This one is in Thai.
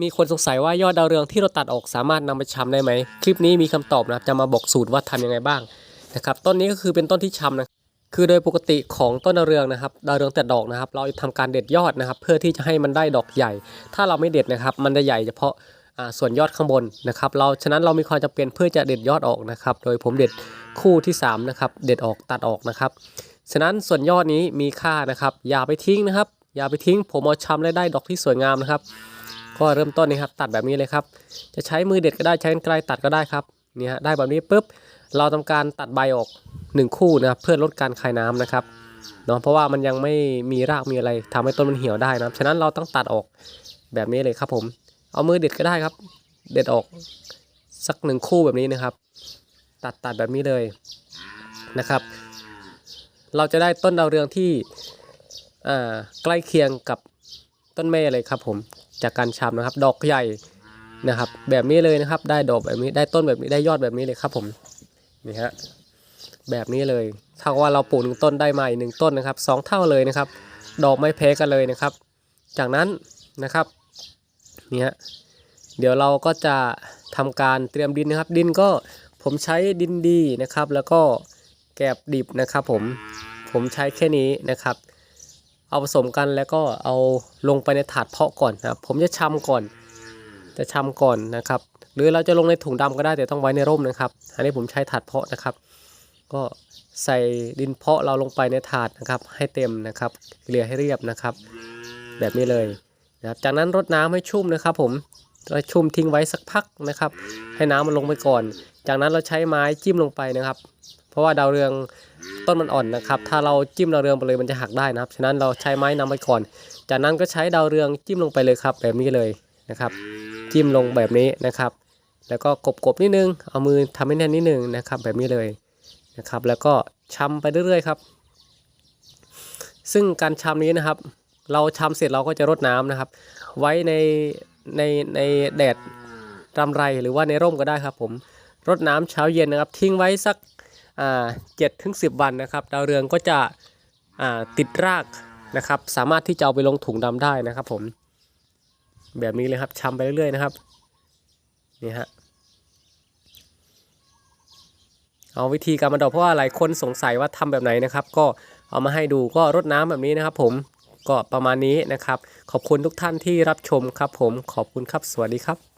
มีคนสงสัยว่ายอดดาวเรืองที่เราตัดออกสามารถนำไปชำได้ไหม คลิปนี้มีคำตอบนะครับจะมาบอกสูตรว่าทำยังไงบ้างนะครับ ต้นนี้ก็คือเป็นต้นที่ชำนะ คือโดยปกติของต้นดาวเรืองนะครับ ดาวเรืองแต่ดอกนะครับ เราจะทำการเด็ดยอดนะครับ เพื่อที่จะให้มันได้ดอกใหญ่ ถ้าเราไม่เด็ดนะครับ มันจะใหญ่เฉพาะส่วนยอดข้างบนนะครับ เราฉะนั้นเรามีความจำเป็นเพื่อจะเด็ดยอดออกนะครับ โดยผมเด็ดคู่ที่สามนะครับ เด็ดออกตัดออกนะครับ ฉะนั้นส่วนยอดนี้มีค่านะครับ อย่าไปทิ้งนะครับ อย่าไปทิ้ง ผมเอาชำและได้ดอกที่สวยงามนะครับ ก็เริ่มต้นนี่ครับตัดแบบนี้เลยครับ จะใช้มือเด็ดก็ได้ใช้กรรไกรตัดก็ได้ครับนี่ฮะได้แบบนี้ปุ๊บเราทำการตัดใบออกหนึ่งคู่นะครับเพื่อลดการคายน้ำนะครับเนาะเพราะว่ามันยังไม่มีรากมีอะไรทำให้ต้นมันเหี่ยวได้นะครับฉะนั้นเราต้องตัดออกแบบนี้เลยครับผม เอามือเด็ดก็ได้ครับ เด็ดออกสักหนึ่งคู่แบบนี้นะครับ ตัดตัดแบบนี้เลยนะครับ เราจะได้ต้นดาวเรืองที่ใกล้เคียงกับต้นเมเลยครับผม จากการชำนะครับ ดอกใหญ่นะครับ แบบนี้เลยนะครับ ได้ดอกแบบนี้ได้ต้นแบบนี้ได้ยอดแบบนี้เลยครับผมนี่ฮะแบบนี้เลยเท่าว่าเราปลูกหนึ่งต้นได้มาอีกหนึ่งต้นนะครับสองเท่าเลยนะครับ ดอกไม่แพ้กันเลยนะครับ จากนั้นนะครับนี่ฮะเดี๋ยวเราก็จะทำการเตรียมดินนะครับ ดินก็ผมใช้ดินดีนะครับ แล้วก็แกบดิบนะครับ ผมผมใช้แค่นี้นะครับ เอาผสมกันแล้วก็เอาลงไปในถาดเพาะก่อนนะครับผมจะชำก่อน จะชำก่อนนะครับ หรือเราจะลงในถุงดำก็ได้แต่ต้องไว้ในร่มนะครับ อันนี้ผมใช้ถาดเพาะนะครับ ก็ใส่ดินเพาะเราลงไปในถาดนะครับ ให้เต็มนะครับเกลี่ยให้เรียบนะครับ แบบนี้เลยนะครับจากนั้นรดน้ำให้ชุ่มนะครับ ผมแล้วชุ่มทิ้งไว้สักพักนะครับ ให้น้ำมันลงไปก่อน จากนั้นเราใช้ไม้จิ้มลงไปนะครับ เพราะว่าดาวเรืองต้นมันอ่อนนะครับ ถ้าเราจิ้มดาวเรืองไปเลยมันจะหักได้นะครับ ฉะนั้นเราใช้ไม้นำไปก่อน จากนั้นก็ใช้ดาวเรืองจิ้มลงไปเลยครับ แบบนี้เลยนะครับ จิ้มลงแบบนี้นะครับ แล้วก็กบๆนิดนึง เอามือทำให้แน่นนิดนึงนะครับ แบบนี้เลยนะครับ แล้วก็ชำไปเรื่อยๆครับ ซึ่งการชำนี้นะครับ เราชำเสร็จเราก็จะรดน้ำนะครับ ไว้ในในในแดดรำไรหรือว่าในร่มก็ได้ครับผมรดน้ำเช้าเย็นนะครับ ทิ้งไว้สัก เจ็ดถึงสิบวันนะครับดาวเรืองก็จะติดรากนะครับ สามารถที่จะเอาไปลงถุงดำได้นะครับ ผม แบบนี้เลยครับชำไปเรื่อยๆนะครับนี่ฮะเอาวิธีการมาดอกเพราะว่าหลายคนสงสัยว่าทำแบบไหนนะครับ ก็เอามาให้ดูก็รดน้ำแบบนี้นะครับ ผมก็ประมาณนี้นะครับ ขอบคุณทุกท่านที่รับชมครับ ผมขอบคุณครับสวัสดีครับ